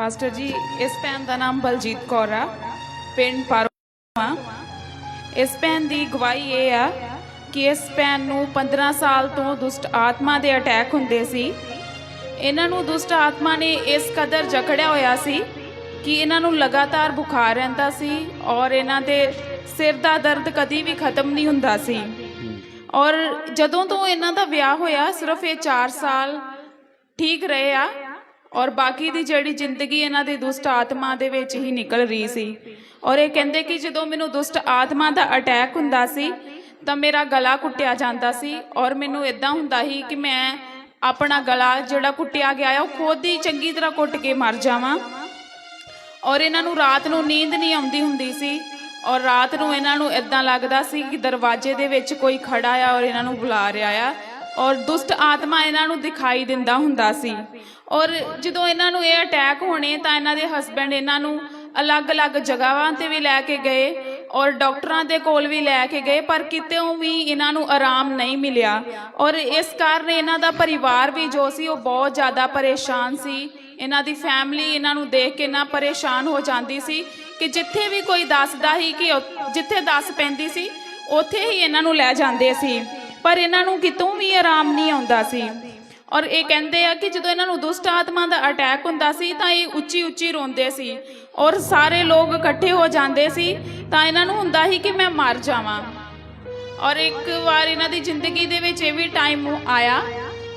Master ਜੀ ਇਸ ਭੈਣ ਦਾ ਨਾਮ ਬਲਜੀਤ ਕੌਰ ਆ। ਪਿੰਡ ਪਾਰੋਆ ਇਸ ਭੈਣ ਦੀ ਗਵਾਹੀ ਇਹ ਆ ਕਿ ਇਸ ਭੈਣ ਨੂੰ 15 ਸਾਲ ਤੋਂ ਦੁਸ਼ਟ ਆਤਮਾ ਦੇ ਅਟੈਕ ਹੁੰਦੇ ਸੀ। ਇਹਨਾਂ ਨੂੰ ਦੁਸ਼ਟ ਆਤਮਾ ਨੇ ਇਸ ਕਦਰ ਜਕੜਿਆ ਹੋਇਆ ਸੀ ਕਿ ਇਹਨਾਂ ਨੂੰ ਲਗਾਤਾਰ ਬੁਖਾਰ ਰਹਿੰਦਾ ਸੀ ਔਰ ਇਹਨਾਂ ਦੇ ਸਿਰ ਦਾ ਦਰਦ ਕਦੀ ਵੀ ਖਤਮ ਨਹੀਂ ਹੁੰਦਾ ਸੀ। ਔਰ ਜਦੋਂ ਤੋਂ ਇਹਨਾਂ ਦਾ ਵਿਆਹ ਹੋਇਆ, ਸਿਰਫ ਇਹ 4 ਸਾਲ ਠੀਕ ਰਹੇ ਆ। ਔਰ ਬਾਕੀ ਦੀ ਜਿਹੜੀ ਜ਼ਿੰਦਗੀ ਇਹਨਾਂ ਦੀ ਦੁਸ਼ਟ ਆਤਮਾ ਦੇ ਵਿੱਚ ਹੀ ਨਿਕਲ ਰਹੀ ਸੀ। ਔਰ ਇਹ ਕਹਿੰਦੇ ਕਿ ਜਦੋਂ ਮੈਨੂੰ ਦੁਸ਼ਟ ਆਤਮਾ ਦਾ ਅਟੈਕ ਹੁੰਦਾ ਸੀ, ਤਾਂ ਮੇਰਾ ਗਲਾ ਕੁੱਟਿਆ ਜਾਂਦਾ ਸੀ। ਔਰ ਮੈਨੂੰ ਇਦਾਂ ਹੁੰਦਾ ਸੀ ਕਿ ਮੈਂ ਆਪਣਾ ਗਲਾ ਜਿਹੜਾ ਕੁੱਟਿਆ ਗਿਆ ਆ, ਉਹ ਖੁਦ ਹੀ ਚੰਗੀ ਤਰ੍ਹਾਂ ਕੁੱਟ ਕੇ ਮਰ ਜਾਵਾਂ। ਔਰ ਇਹਨਾਂ ਨੂੰ ਰਾਤ ਨੂੰ ਨੀਂਦ ਨਹੀਂ ਆਉਂਦੀ ਹੁੰਦੀ ਸੀ। ਔਰ ਰਾਤ ਨੂੰ ਇਹਨਾਂ ਨੂੰ ਇਦਾਂ ਲੱਗਦਾ ਸੀ ਕਿ ਦਰਵਾਜ਼ੇ ਦੇ ਵਿੱਚ ਕੋਈ ਖੜਾ ਆ ਔਰ ਇਹਨਾਂ ਨੂੰ ਬੁਲਾ ਰਿਹਾ ਆ। ਔਰ ਦੁਸ਼ਟ ਆਤਮਾ ਇਹਨਾਂ ਨੂੰ ਦਿਖਾਈ ਦਿੰਦਾ ਹੁੰਦਾ ਸੀ। ਔਰ ਜਦੋਂ ਇਹਨਾਂ ਨੂੰ ਇਹ ਅਟੈਕ ਹੋਣੇ, ਤਾਂ ਇਹਨਾਂ ਦੇ ਹਸਬੰਡ ਇਹਨਾਂ ਨੂੰ ਅਲੱਗ-ਅਲੱਗ ਜਗ੍ਹਾਵਾਂ ਤੇ ਵੀ ਲੈ ਕੇ ਗਏ ਔਰ ਡਾਕਟਰਾਂ ਦੇ ਕੋਲ ਵੀ ਲੈ ਕੇ ਗਏ, ਪਰ ਕਿਤੇੋਂ ਵੀ ਇਹਨਾਂ ਨੂੰ ਆਰਾਮ ਨਹੀਂ ਮਿਲਿਆ। ਔਰ ਇਸ ਕਾਰਨ ਇਹਨਾਂ ਦਾ ਪਰਿਵਾਰ ਵੀ ਜੋ ਸੀ, ਉਹ ਬਹੁਤ ਜ਼ਿਆਦਾ ਪਰੇਸ਼ਾਨ ਸੀ। ਇਹਨਾਂ ਦੀ ਫੈਮਿਲੀ ਇਹਨਾਂ ਨੂੰ ਦੇਖ ਕੇ ਨਾ ਪਰੇਸ਼ਾਨ ਹੋ ਜਾਂਦੀ ਸੀ ਕਿ ਜਿੱਥੇ ਵੀ ਕੋਈ ਦੱਸਦਾ ਹੀ ਕਿ ਜਿੱਥੇ ਦੱਸ ਪੈਂਦੀ ਸੀ, ਉੱਥੇ ਹੀ ਇਹਨਾਂ ਨੂੰ ਲੈ ਜਾਂਦੇ ਸੀ। ਪਰ ਇਹਨਾਂ ਨੂੰ ਕਿਤੋਂ ਵੀ ਆਰਾਮ ਨਹੀਂ ਆਉਂਦਾ ਸੀ। ਔਰ ਇਹ ਕਹਿੰਦੇ ਆ ਕਿ ਜਦੋਂ ਇਹਨਾਂ ਨੂੰ ਦੁਸ਼ਟ ਆਤਮਾ ਦਾ ਅਟੈਕ ਹੁੰਦਾ ਸੀ, ਤਾਂ ਇਹ ਉੱਚੀ ਉੱਚੀ ਰੋਂਦੇ ਸੀ। ਔਰ ਸਾਰੇ ਲੋਕ ਇਕੱਠੇ ਹੋ ਜਾਂਦੇ ਸੀ, ਤਾਂ ਇਹਨਾਂ ਨੂੰ ਹੁੰਦਾ ਸੀ ਕਿ ਮੈਂ ਮਰ ਜਾਵਾਂ। ਔਰ ਇੱਕ ਵਾਰ ਇਹਨਾਂ ਦੀ ਜ਼ਿੰਦਗੀ ਦੇ ਵਿੱਚ ਇਹ ਵੀ ਟਾਈਮ ਆਇਆ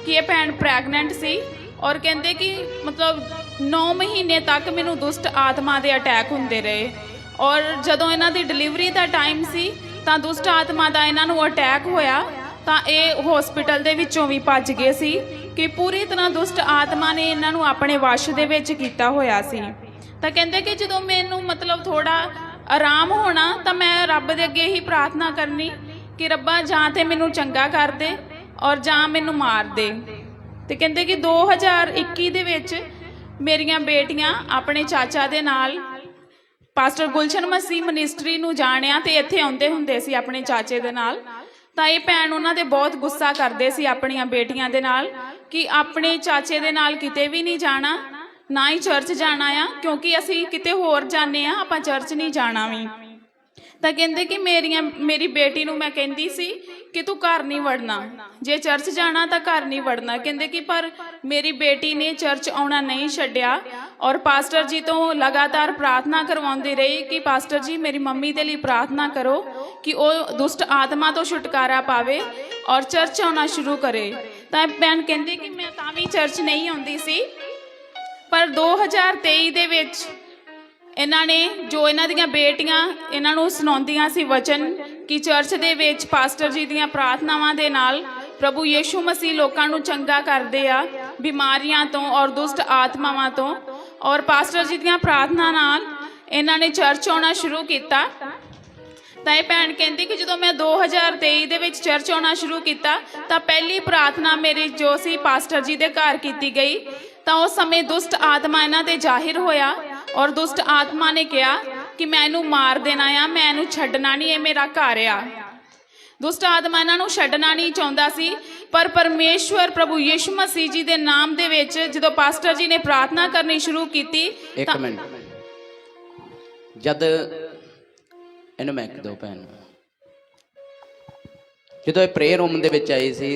ਕਿ ਇਹ ਭੈਣ ਪ੍ਰੈਗਨੈਂਟ ਸੀ। ਔਰ ਕਹਿੰਦੇ ਕਿ ਮਤਲਬ 9 ਮਹੀਨੇ ਤੱਕ ਮੈਨੂੰ ਦੁਸ਼ਟ ਆਤਮਾ ਦੇ ਅਟੈਕ ਹੁੰਦੇ ਰਹੇ। ਔਰ ਜਦੋਂ ਇਹਨਾਂ ਦੀ ਡਿਲੀਵਰੀ ਦਾ ਟਾਈਮ ਸੀ, ਤਾਂ ਦੁਸ਼ਟ ਆਤਮਾ ਦਾ ਇਹਨਾਂ ਨੂੰ ਅਟੈਕ ਹੋਇਆ। ਤਾਂ ਇਹ ਹਸਪੀਟਲ ਦੇ ਵਿੱਚੋਂ ਵੀ ਭੱਜ ਗਏ ਸੀ ਕਿ ਪੂਰੀ ਤਰ੍ਹਾਂ ਦੁਸ਼ਟ ਆਤਮਾ ਨੇ ਇਹਨਾਂ ਨੂੰ ਆਪਣੇ ਵਸ਼ ਦੇ ਵਿੱਚ ਕੀਤਾ ਹੋਇਆ ਸੀ। ਤਾਂ ਕਹਿੰਦੇ ਕਿ ਜਦੋਂ ਮੈਨੂੰ ਮਤਲਬ ਥੋੜਾ ਆਰਾਮ ਹੋਣਾ ਤਾਂ ਮੈਂ ਰੱਬ ਦੇ ਅੱਗੇ ਹੀ ਪ੍ਰਾਰਥਨਾ ਕਰਨੀ ਕਿ ਰੱਬਾ ਜਾਂ ਤੇ ਮੈਨੂੰ ਚੰਗਾ ਕਰ ਦੇ ਔਰ ਜਾਂ ਮੈਨੂੰ ਮਾਰ ਦੇ। ਤੇ ਕਹਿੰਦੇ ਕਿ 2021 ਦੇ ਵਿੱਚ ਮੇਰੀਆਂ ਬੇਟੀਆਂ ਆਪਣੇ ਚਾਚਾ ਦੇ ਨਾਲ ਪਾਸਟਰ ਗੁਲਸ਼ਨ ਮਸੀਹ ਮਿਨਿਸਟਰੀ ਨੂੰ ਜਾਣਿਆ ਤੇ ਇੱਥੇ ਆਉਂਦੇ ਹੁੰਦੇ ਸੀ ਆਪਣੇ ਚਾਚੇ ਦੇ ਨਾਲ। ਤਾਂ ਇਹ ਭੈਣ ਉਹਨਾਂ ਦੇ ਬਹੁਤ ਗੁੱਸਾ ਕਰਦੇ ਸੀ ਆਪਣੀਆਂ ਬੇਟੀਆਂ ਦੇ ਨਾਲ ਕਿ ਆਪਣੇ ਚਾਚੇ ਦੇ ਨਾਲ ਕਿਤੇ ਵੀ ਨਹੀਂ ਜਾਣਾ, ਨਾ ਹੀ ਚਰਚ ਜਾਣਾ ਆ, ਕਿਉਂਕਿ ਅਸੀਂ ਕਿਤੇ ਹੋਰ ਜਾਂਦੇ ਆ, ਆਪਾਂ ਚਰਚ ਨਹੀਂ ਜਾਣਾ ਵੀ। ਤਾਂ ਕਹਿੰਦੇ ਕਿ ਮੇਰੀਆਂ, ਮੇਰੀ ਬੇਟੀ ਨੂੰ ਮੈਂ ਕਹਿੰਦੀ ਸੀ ਕਿ ਤੂੰ ਘਰ ਨਹੀਂ ਵੜਨਾ। ਜੇ ਚਰਚ ਜਾਣਾ ਤਾਂ ਘਰ ਨਹੀਂ ਵੜਨਾ। ਕਹਿੰਦੇ ਕਿ ਪਰ ਮੇਰੀ ਬੇਟੀ ਨੇ ਚਰਚ ਆਉਣਾ ਨਹੀਂ ਛੱਡਿਆ ਔਰ ਪਾਸਟਰ ਜੀ ਤੋਂ ਲਗਾਤਾਰ ਪ੍ਰਾਰਥਨਾ ਕਰਵਾਉਂਦੀ ਰਹੀ ਕਿ ਪਾਸਟਰ ਜੀ, ਮੇਰੀ ਮੰਮੀ ਦੇ ਲਈ ਪ੍ਰਾਰਥਨਾ ਕਰੋ ਕਿ ਉਹ ਦੁਸ਼ਟ ਆਤਮਾ ਤੋਂ ਛੁਟਕਾਰਾ ਪਾਵੇ ਔਰ ਚਰਚ ਆਉਣਾ ਸ਼ੁਰੂ ਕਰੇ। ਤਾਂ ਭੈਣ ਕਹਿੰਦੀ ਕਿ ਮੈਂ ਤਾਂ ਵੀ ਚਰਚ ਨਹੀਂ ਆਉਂਦੀ ਸੀ, ਪਰ 2023 ਦੇ ਵਿੱਚ ਇਹਨਾਂ ਨੇ ਜੋ ਇਹਨਾਂ ਦੀਆਂ ਬੇਟੀਆਂ ਇਹਨਾਂ ਨੂੰ ਸੁਣਾਉਂਦੀਆਂ ਸੀ ਵਚਨ ਕਿ ਚਰਚ ਦੇ ਵਿੱਚ ਪਾਸਟਰ ਜੀ ਦੀਆਂ ਪ੍ਰਾਰਥਨਾਵਾਂ ਦੇ ਨਾਲ ਪ੍ਰਭੂ ਯੀਸ਼ੂ ਮਸੀਹ ਲੋਕਾਂ ਨੂੰ ਚੰਗਾ ਕਰਦੇ ਆ, ਬਿਮਾਰੀਆਂ ਤੋਂ ਔਰ ਦੁਸ਼ਟ ਆਤਮਾਵਾਂ ਤੋਂ। ਔਰ ਪਾਸਟਰ ਜੀ ਦੀਆਂ ਪ੍ਰਾਰਥਨਾ ਨਾਲ ਇਹਨਾਂ ਨੇ ਚਰਚ ਆਉਣਾ ਸ਼ੁਰੂ ਕੀਤਾ। ਤਾਂ ਇਹ ਭੈਣ ਕਹਿੰਦੀ ਕਿ ਜਦੋਂ ਮੈਂ 2023 ਦੇ ਵਿੱਚ ਚਰਚ ਆਉਣਾ ਸ਼ੁਰੂ ਕੀਤਾ, ਤਾਂ ਪਹਿਲੀ ਪ੍ਰਾਰਥਨਾ ਮੇਰੀ ਜੋ ਸੀ ਪਾਸਟਰ ਜੀ ਦੇ ਘਰ ਕੀਤੀ ਗਈ। ਤਾਂ ਉਸ ਸਮੇਂ ਦੁਸ਼ਟ ਆਤਮਾ ਇਹਨਾਂ ਤੇ ਜ਼ਾਹਿਰ ਹੋਇਆ। ਔਰ ਦੁਸ਼ਟ ਆਤਮਾ ਨੇ ਕਿਹਾ ਕਿ ਮੈਂ ਇਹਨੂੰ ਮਾਰ ਦੇਣਾ ਆ ਮੈਂ ਇਹਨੂੰ ਛੱਡਣਾ ਨਹੀਂ ਇਹ ਮੇਰਾ ਘਰ ਆ। ਦੁਸ਼ਟ ਆਤਮਾ ਇਹਨਾਂ ਨੂੰ ਛੱਡਣਾ ਨਹੀਂ ਚਾਹੁੰਦਾ ਸੀ ਪਰ ਪਰਮੇਸ਼ਵਰ ਪ੍ਰਭੂ ਯਿਸੂ ਮਸੀਹ ਜੀ ਦੇ ਨਾਮ ਦੇ ਵਿੱਚ ਜਦੋਂ ਪਾਸਟਰ ਜੀ ਨੇ ਪ੍ਰਾਰਥਨਾ ਕਰਨੀ ਸ਼ੁਰੂ ਕੀਤੀ ਇੱਕ ਮਿੰਟ। ਜਦ ਇਹਨੂੰ ਮੈਂ ਦੋ ਭੈਣ। ਜਦੋਂ ਇਹ ਪ੍ਰੇਅਰ ਰੂਮ ਦੇ ਵਿੱਚ ਆਈ ਸੀ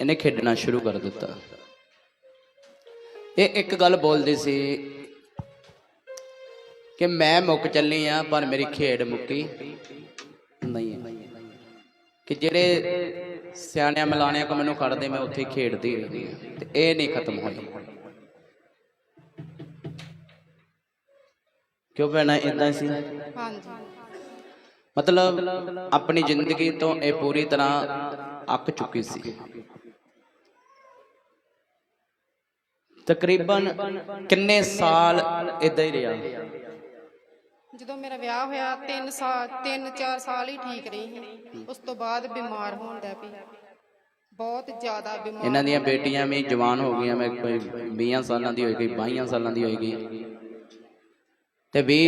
ਇਹਨੇ ਖੇਡਣਾ ਸ਼ੁਰੂ ਕਰ ਦਿੱਤਾ। ਇਹ ਇੱਕ ਗੱਲ ਬੋਲਦੀ ਸੀ ਕਿ ਮੈਂ ਮੁੱਕ ਚੱਲੀ ਆ ਪਰ ਮੇਰੀ ਖੇਡ ਮੁੱਕੀ। ਨਹੀਂ ਹੈ। ਕਿ ਜਿਹੜੇ ਸਿਆਣਿਆਂ ਮਲਾਣਿਆਂ ਕੋ ਮੈਨੂੰ ਖੜਦੇ ਮੈਂ ਉੱਥੇ ਖੇਡਦੀ ਰਹਿੰਦੀ ਹਾਂ। ਤੇ ਇਹ ਨਹੀਂ ਖਤਮ ਹੋਈ। ਕਿਉਂ ਭੈਣਾ ਇਦਾਂ ਸੀ? ਹਾਂਜੀ। ਮਤਲਬ ਆਪਣੀ ਜ਼ਿੰਦਗੀ ਤੋਂ ਇਹ ਪੂਰੀ ਤਰ੍ਹਾਂ ਅੱਕ ਚੁੱਕੀ ਸੀ। ਤਕਰੀਬਨ ਕਿੰਨੇ ਸਾਲ ਇਦਾਂ ਹੀ ਰਿਹਾ? ਜਦੋਂ ਮੇਰਾ ਵਿਆਹ ਹੋਇਆ 3 ਸਾਲ 3-4 ਸਾਲ ਹੀ ਠੀਕ ਰਹੀ ਸੀ। ਉਸ ਤੋਂ ਬਾਅਦ ਬਿਮਾਰ ਹੋਣ ਲੱਗ ਪਈ। ਬਹੁਤ ਜ਼ਿਆਦਾ ਬਿਮਾਰ ਇਹਨਾਂ ਦੀਆਂ ਬੇਟੀਆਂ ਵੀ ਜਵਾਨ ਹੋ ਗਈਆਂ ਮੈਂ ਕੋਈ 20 ਸਾਲਾਂ ਦੀ ਹੋਏਗੀ 22 ਸਾਲਾਂ ਦੀ ਹੋਏਗੀ। ਤੇ ਵੀ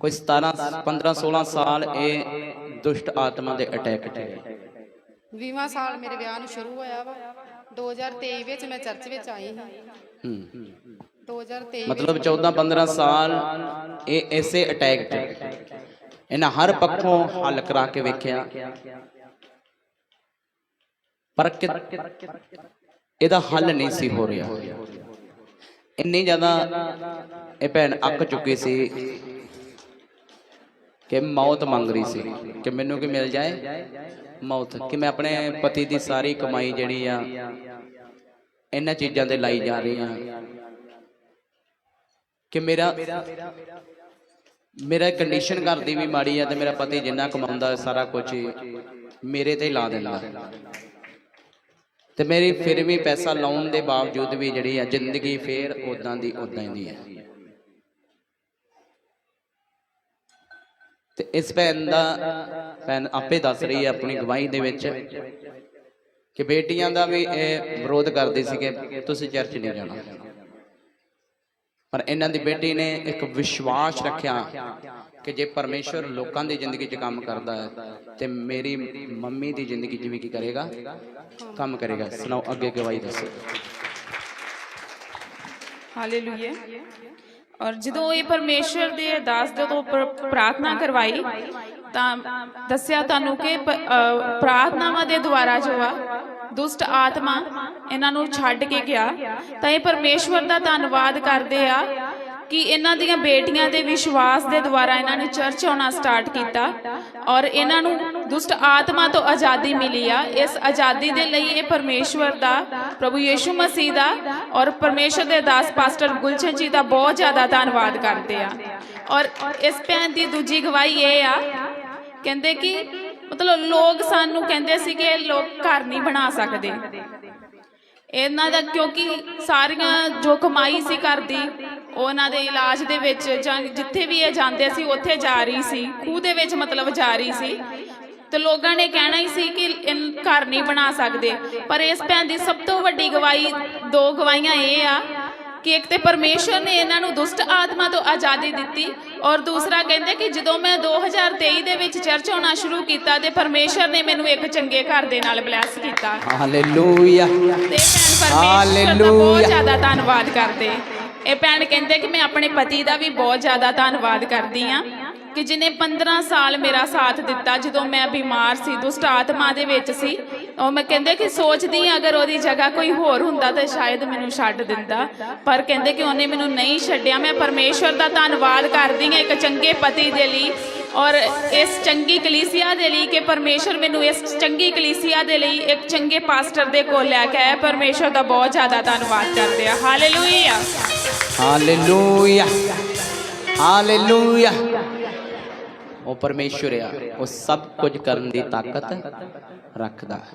ਕੋਈ 17 15 16 ਸਾਲ ਇਹ ਦੁਸ਼ਟ ਆਤਮਾ ਦੇ ਅਟੈਕ ਚ ਹੈ। 20ਵਾਂ ਸਾਲ ਮੇਰੇ ਵਿਆਹ ਨੂੰ ਸ਼ੁਰੂ ਹੋਇਆ ਵਾ। 2023 ਵਿੱਚ ਮੈਂ ਚਰਚ ਵਿੱਚ ਆਈ ਸੀ। ਹੂੰ। 2023 ਮਤਲਬ 14 15 ਸਾਲ ਇਹ ਐਸੇ ਅਟੈਕ ਚ ਇਹਨਾਂ ਹਰ ਪੱਖੋਂ ਹੱਲ ਕਰਾ ਕੇ ਵੇਖਿਆ। ਪਰ ਕਿ- ਇਹਦਾ ਹੱਲ ਨਹੀਂ ਸੀ ਹੋ ਰਿਹਾ। ਇੰਨੀ ਜ਼ਿਆਦਾ ਇਹ ਭੈਣ ਅੱਕ ਚੁੱਕੀ ਸੀ ਕਿ ਮੌਤ ਮੰਗ ਰਹੀ ਸੀ ਕਿ ਮੈਨੂੰ ਕੀ ਮਿਲ ਜਾਏ ਮੌਤ ਕਿ ਮੈਂ ਆਪਣੇ ਪਤੀ ਦੀ ਸਾਰੀ ਕਮਾਈ ਜਿਹੜੀ ਆ ਇਹਨਾਂ ਚੀਜ਼ਾਂ ਤੇ ਲਾਈ ਜਾ ਰਹੀ ਆ। ਕਿ ਮੇਰਾ ਮੇਰਾ ਕੰਡੀਸ਼ਨ ਘਰ ਦੀ ਵੀ ਮਾੜੀ ਆ ਤੇ ਮੇਰਾ ਪਤੀ ਜਿੰਨਾ ਕਮਾਉਂਦਾ ਸਾਰਾ ਕੁਝ ਮੇਰੇ ਤੇ ਲਾ ਦਿੰਦਾ। ਤੇ ਮੇਰੀ ਫਿਰ ਵੀ ਪੈਸਾ ਲਾਉਣ ਦੇ ਬਾਵਜੂਦ ਵੀ ਜਿਹੜੀ ਆ ਜ਼ਿੰਦਗੀ ਫੇਰ ਉਦਾਂ ਦੀ ਉਦਾਂ ਹੀ ਦੀ ਹੈ ਤੇ ਇਸ ਭੈਣ ਦਾ, ਭੈਣ ਆਪੇ ਦੱਸ ਰਹੀ ਹੈ ਆਪਣੀ ਗਵਾਹੀ ਦੇ ਵਿੱਚ ਕਿ ਬੇਟੀਆਂ ਦਾ ਵੀ ਇਹ ਵਿਰੋਧ ਕਰਦੇ ਸੀ ਕਿ ਤੁਸੀਂ ਚਰਚ ਨਹੀਂ ਜਾਣਾ। ਪਰ ਇਹਨਾਂ ਦੀ ਬੇਟੀ ਨੇ ਇੱਕ ਵਿਸ਼ਵਾਸ ਰੱਖਿਆ ਕਿ ਜੇ ਪਰਮੇਸ਼ਵਰ ਲੋਕਾਂ ਦੀ ਜ਼ਿੰਦਗੀ 'ਚ ਕੰਮ ਕਰਦਾ ਹੈ, ਤੇ ਮੇਰੀ ਮੰਮੀ ਦੀ ਜ਼ਿੰਦਗੀ 'ਚ ਵੀ ਕੀ ਕਰੇਗਾ? ਕੰਮ ਕਰੇਗਾ। ਸੁਣਾਓ, ਅੱਗੇ ਗਵਾਹੀ ਦੱਸੋ। ਹਾਲੇਲੂਇਆ ਔਰ ਜਦੋਂ ਇਹ ਪਰਮੇਸ਼ਰ ਦੇ ਅਰਦਾਸ ਦੇ ਤੋਂ ਪ੍ਰਾਰਥਨਾ ਕਰਵਾਈ, ਤਾਂ ਦੱਸਿਆ ਤੁਹਾਨੂੰ ਕਿ ਪ੍ਰਾਰਥਨਾਵਾਂ ਦੇ ਦੁਆਰਾ ਜੋ ਆ ਦੁਸ਼ਟ ਆਤਮਾ ਇਹਨਾਂ ਨੂੰ ਛੱਡ ਕੇ ਗਿਆ। ਤਾਂ ਇਹ ਪਰਮੇਸ਼ਵਰ ਦਾ ਧੰਨਵਾਦ ਕਰਦੇ ਆ ਕਿ ਇਹਨਾਂ ਦੀਆਂ ਬੇਟੀਆਂ ਦੇ ਵਿਸ਼ਵਾਸ ਦੇ ਦੁਆਰਾ ਇਹਨਾਂ ਨੇ ਚਰਚ ਆਉਣਾ ਸਟਾਰਟ ਕੀਤਾ ਔਰ ਇਹਨਾਂ ਨੂੰ ਦੁਸ਼ਟ ਆਤਮਾ ਤੋਂ ਆਜ਼ਾਦੀ ਮਿਲੀ ਆ। ਇਸ ਆਜ਼ਾਦੀ ਦੇ ਲਈ ਇਹ ਪਰਮੇਸ਼ਵਰ ਦਾ, ਪ੍ਰਭੂ ਯੀਸ਼ੂ ਮਸੀਹ ਦਾ ਔਰ ਪਰਮੇਸ਼ਰ ਦੇ ਦਾਸ ਪਾਸਟਰ ਗੁਲਸ਼ਨ ਜੀ ਦਾ ਬਹੁਤ ਜ਼ਿਆਦਾ ਧੰਨਵਾਦ ਕਰਦੇ ਆ। ਔਰ ਇਸ ਭੈਣ ਦੀ ਦੂਜੀ ਗਵਾਹੀ ਇਹ ਆ, ਕਹਿੰਦੇ ਕਿ ਮਤਲਬ ਲੋਕ ਸਾਨੂੰ ਕਹਿੰਦੇ ਸੀ ਕਿ ਲੋਕ ਘਰ ਨਹੀਂ ਬਣਾ ਸਕਦੇ। ਇਹਨਾਂ ਦਾ ਕਿਉਂਕਿ ਸਾਰੀਆਂ ਜੋ ਕਮਾਈ ਸੀ ਘਰ ਦੀ, ਉਹਨਾਂ ਦੇ ਇਲਾਜ ਦੇ ਵਿੱਚ ਜਾਂ ਜਿੱਥੇ ਵੀ ਇਹ ਜਾਂਦੇ ਸੀ, ਉੱਥੇ ਜਾ ਰਹੀ ਸੀ, ਖੂਹ ਦੇ ਵਿੱਚ ਮਤਲਬ ਜਾ ਰਹੀ ਸੀ। ਤੇ ਲੋਕਾਂ ਨੇ ਕਹਿਣਾ ਹੀ ਸੀ ਕਿ ਇਨ ਘਰ ਨਹੀਂ ਬਣਾ ਸਕਦੇ। ਪਰ ਇਸ ਭੈਣ ਦੀ ਸਭ ਤੋਂ ਵੱਡੀ ਗਵਾਹੀ, ਦੋ ਗਵਾਹੀਆਂ ਇਹ ਆ ਕਿ ਇੱਕ ਤੇ ਪਰਮੇਸ਼ਰ ਨੇ ਇਹਨਾਂ ਨੂੰ ਦੁਸ਼ਟ ਆਤਮਾ ਤੋਂ ਆਜ਼ਾਦੀ ਦਿੱਤੀ ਔਰ ਦੂਸਰਾ ਕਹਿੰਦੇ ਕਿ ਜਦੋਂ ਮੈਂ 2023 ਦੇ ਵਿੱਚ ਚਰਚ ਆਉਣਾ ਸ਼ੁਰੂ ਕੀਤਾ ਤੇ ਪਰਮੇਸ਼ਰ ਨੇ ਮੈਨੂੰ ਇੱਕ ਚੰਗੇ ਘਰ ਦੇ ਨਾਲ ਬਲੈਸ ਕੀਤਾ। ਹਾਲੇਲੂਇਆ ਤੇ ਭੈਣ ਪਰਮੇਸ਼ਰ ਦਾ ਬਹੁਤ। ਜ਼ਿਆਦਾ ਧੰਨਵਾਦ ਕਰਦੇ। ਇਹ ਭੈਣ ਕਹਿੰਦੇ ਕਿ ਮੈਂ ਆਪਣੇ ਪਤੀ ਦਾ ਵੀ ਬਹੁਤ ਜ਼ਿਆਦਾ ਧੰਨਵਾਦ ਕਰਦੀ ਆ ਕਿ ਜਿਨੇ 15 ਸਾਲ ਮੇਰਾ ਸਾਥ ਦਿੱਤਾ, ਜਦੋਂ ਮੈਂ ਬਿਮਾਰ ਸੀ, ਦੁਸ਼ਟ ਆਤਮਾ ਦੇ ਵਿੱਚ ਸੀ, ਉਹ ਮੈਂ ਕਹਿੰਦੇ ਕਿ ਸੋਚਦੀ ਹਾਂ, ਅਗਰ ਉਹਦੀ ਜਗ੍ਹਾ ਕੋਈ ਹੋਰ ਹੁੰਦਾ ਤਾਂ ਸ਼ਾਇਦ ਮੈਨੂੰ ਛੱਡ ਦਿੰਦਾ। ਪਰ ਕਹਿੰਦੇ ਕਿ ਉਹਨੇ ਮੈਨੂੰ ਨਹੀਂ ਛੱਡਿਆ। ਮੈਂ ਪਰਮੇਸ਼ਵਰ ਦਾ ਧੰਨਵਾਦ ਕਰਦੀ ਹਾਂ ਇੱਕ ਚੰਗੇ ਪਤੀ ਦੇ ਲਈ ਔਰ ਇਸ ਚੰਗੀ ਕਲੀਸਿਆ ਦੇ ਲਈ ਕਿ ਪਰਮੇਸ਼ਰ ਮੈਨੂੰ ਇਸ ਚੰਗੀ ਕਲੀਸਿਆ ਦੇ ਲਈ ਇੱਕ ਚੰਗੇ ਪਾਸਟਰ ਦੇ ਕੋਲ ਲੈ ਕੇ ਆਇਆ। ਪਰਮੇਸ਼ਰ ਦਾ ਬਹੁਤ ਜ਼ਿਆਦਾ ਧੰਨਵਾਦ ਕਰਦੇ ਆ ਹਾਲੇਲੂਇਆ। ਹਾਲੇਲੂਇਆ। ਹਾਲੇਲੂਇਆ। ਉਹ ਪਰਮੇਸ਼ਵਰ ਆ ਉਹ ਸਭ ਕੁਝ ਕਰਨ ਦੀ ਤਾਕਤ ਰੱਖਦਾ ਹੈ।